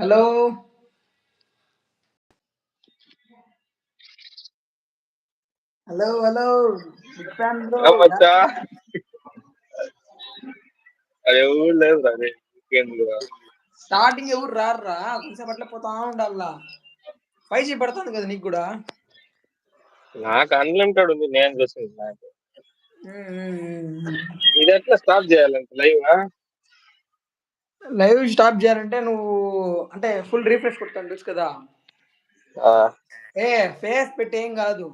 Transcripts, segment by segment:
Hello. Hello hello. లేదు అదే starting ఎవరు రారురా కొంచెం అట్లా పోతా ఉండాలా ఫైవ్ జీ పడుతుంది కదా నీకు కూడా. నాకు అన్లిమిటెడ్ ఉంది నేను చూసింది నాకు. ఇది ఎట్లా స్టాప్ చేయాలంటే లైవ్? లైవ్ స్టాప్ చేయాలంటే నువ్వు అంటే ఫుల్ రీఫ్రెష్ కొడతాను తెలుసు కదా? ఏ ఫేస్ పెట్టి ఏం కాదు.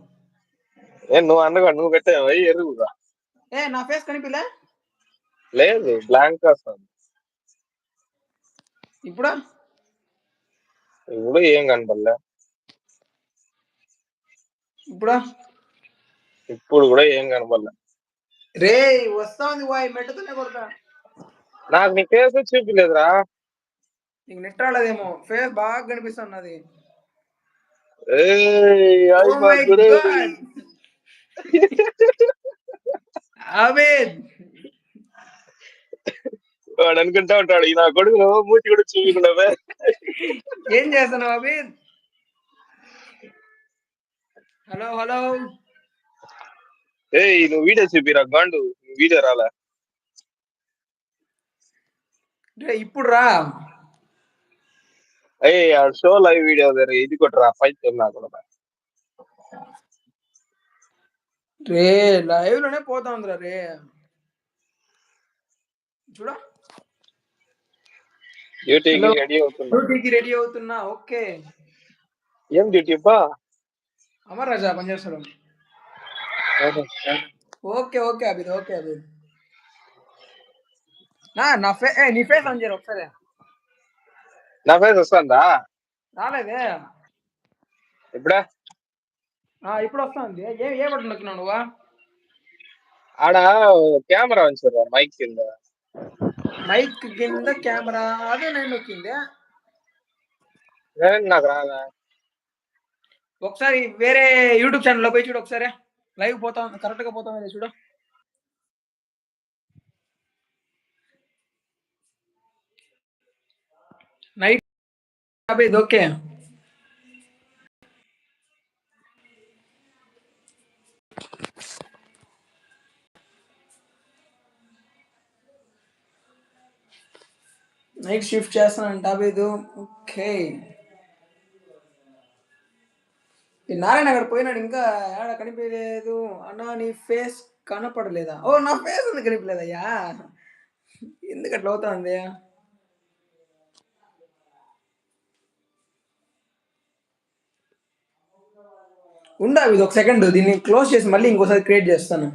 ఏ నువ్వు అనగా నువ్వు పెట్టావు ఎరుగుగా ఏ నా ఫేస్ కనిపిలే? లేదు బ్లాంక్ వస్తుంది. ఇప్పుడు? ఇప్పుడు ఏం కనపడలే. ఇప్పుడు? ఇప్పుడు కూడా ఏం కనపడలే. రే వస్తా ఉంది వాయి మెట్టుతోనే కొడతా. నాకు నీ ఫేస్ చూపిలేదురా. నీకు నెట్ రాలేదేమో ఫేస్ బాగా కనిపిస్తున్నది. Oh వాడు అనుకుంటా ఉంటాడు ఈ నా కొడుకు మూతి కూడా చూపించడమే ఏం చేస్తున్నావు అబేద్ హలో హలో. ఏయ్ నువ్వు వీడియో చూపిరా గాండు. వీడియో రాలే. రే ఇప్పుడు రా. ఏయ్ ఆ షో లైవ్ వీడియో దగ్గర ఇది కొట్టరా ఫైట్ నాకు రే. లైవ్లోనే పోతా ఉందిరా రే. చూడ? డ్యూటీకి. రెడీ అవుతున్నా. డ్యూటీకి రెడీ అవుతున్నా ఓకే. ఏం డ్యూటీ బా? అమర్ రాజా పనిచేస్తాడు. Okay okay Abid okay Abid. నా ఫే నీ ఫేస్ ఆన్ చేయరు ఒకసారి? నా ఫేస్ వస్తుందా? రాలేదే. ఇప్పుడే? ఆ, ఇప్పుడు వస్తుంది. ఏ ఏ బట్టలు నొక్కినావు నువ్వు? ఆడ కెమెరా ఉంచారు మైక్ కింద? మైక్ కింద కెమెరా అదే నేను నొక్కింది. నాకు రాదా ఒకసారి వేరే యూట్యూబ్ ఛానల్లో పోయి చూడు ఒకసారి. లైవ్ పోతా కరెక్ట్గా పోతా చూడు? అభిద్ ఓకే నైట్ షిఫ్ట్ చేస్తానంట అభిదు ఓకే ఈ నారాయణ అక్కడ పోయినాడు ఇంకా ఆడ కనిపించలేదు. అన్న నీ ఫేస్ కనపడలేదా? ఓ నా ఫేస్ ఎందుకు కనిపించలేదయ్యా? ఎందుకు అట్లా అవుతుంది ఉండా ఇది ఒక సెకండ్ దీన్ని క్లోజ్ చేసి మళ్ళీ ఇంకోసారి క్రియేట్ చేస్తాను.